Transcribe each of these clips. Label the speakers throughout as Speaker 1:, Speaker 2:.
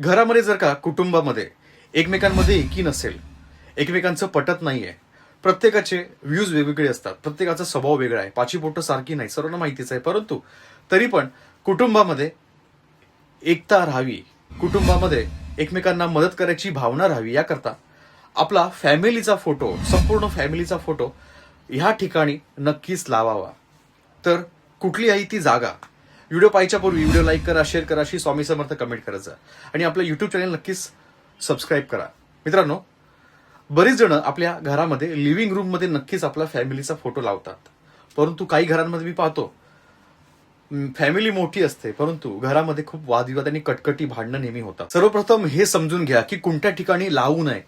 Speaker 1: घरामध्ये जर का कुटुंबामध्ये एकमेकांमध्ये एकी नसेल एकमेकांचं पटत नाहीये प्रत्येकाचे व्ह्यूज वेगवेगळे असतात प्रत्येकाचा स्वभाव वेगळा आहे पाची पोटं सारखी नाही सर्वांना माहितीच आहे परंतु तरी पण कुटुंबामध्ये एकता राहावी कुटुंबामध्ये एकमेकांना मदत करायची भावना राहावी याकरता आपला फॅमिलीचा फोटो संपूर्ण फॅमिलीचा फोटो ह्या ठिकाणी नक्कीच लावावा. तर कुठली आहे ती जागा व्हिडिओ पाहायच्या पूर्वी व्हिडिओ लाईक करा शेअर करा अशी स्वामी समर्थ कमेंट करायचं. आणि आपलं युट्यूब चॅनल नक्कीच सबस्क्राईब करा. मित्रांनो बरीच जण आपल्या घरामध्ये लिव्हिंग रूममध्ये नक्कीच आपला फॅमिलीचा फोटो लावतात. परंतु काही घरांमध्ये मी पाहतो फॅमिली मोठी असते परंतु घरामध्ये खूप वादविवाद आणि कटकटी भांडणं नेहमी होतात. सर्वप्रथम हे समजून घ्या की कोणत्या ठिकाणी लावू नये.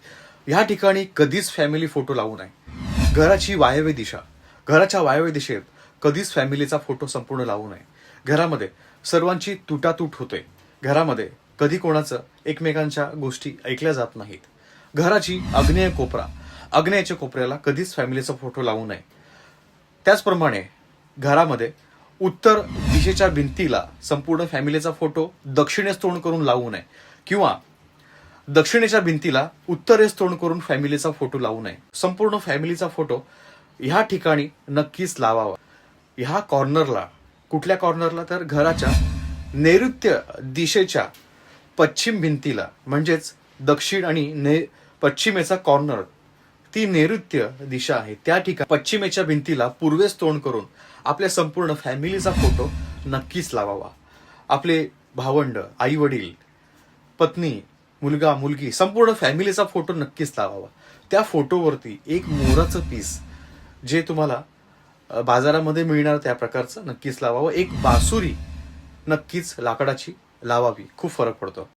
Speaker 1: ह्या ठिकाणी कधीच फॅमिली फोटो लावू नये. घराची वायव्य दिशा घराच्या वायव्य दिशेत कधीच फॅमिलीचा फोटो संपूर्ण लावू नये. घरामध्ये सर्वांची तुटातूट होते. घरामध्ये कधी कोणाचं एकमेकांच्या गोष्टी ऐकल्या जात नाहीत. घराची अग्नेय कोपरा अग्नेयाच्या कोपऱ्याला कधीच फॅमिलीचा फोटो लावू नये. त्याचप्रमाणे घरामध्ये उत्तर दिशेच्या भिंतीला संपूर्ण फॅमिलीचा फोटो दक्षिणेस तोंड करून लावू नये किंवा दक्षिणेच्या भिंतीला उत्तरेस तोंड करून फॅमिलीचा फोटो लावू नये. संपूर्ण फॅमिलीचा फोटो ह्या ठिकाणी नक्कीच लावावा. ह्या कॉर्नरला कुठल्या कॉर्नरला तर घराच्या नैऋत्य दिशेच्या पश्चिम भिंतीला. म्हणजेच दक्षिण आणि ने पश्चिमेचा कॉर्नर ती नैऋत्य दिशा आहे. त्या ठिकाणी पश्चिमेच्या भिंतीला पूर्वेस तोंड करून आपल्या संपूर्ण फॅमिलीचा फोटो नक्कीच लावावा. आपले भावंड आई वडील पत्नी मुलगा मुलगी संपूर्ण फॅमिलीचा फोटो नक्कीच लावावा. त्या फोटोवरती एक मोराचं पीस जे तुम्हाला बाजारामध्ये मिळणार त्या प्रकारचं नक्कीच लावावं. एक बासुरी नक्कीच लाकडाची लावावी. खूप फरक पडतो.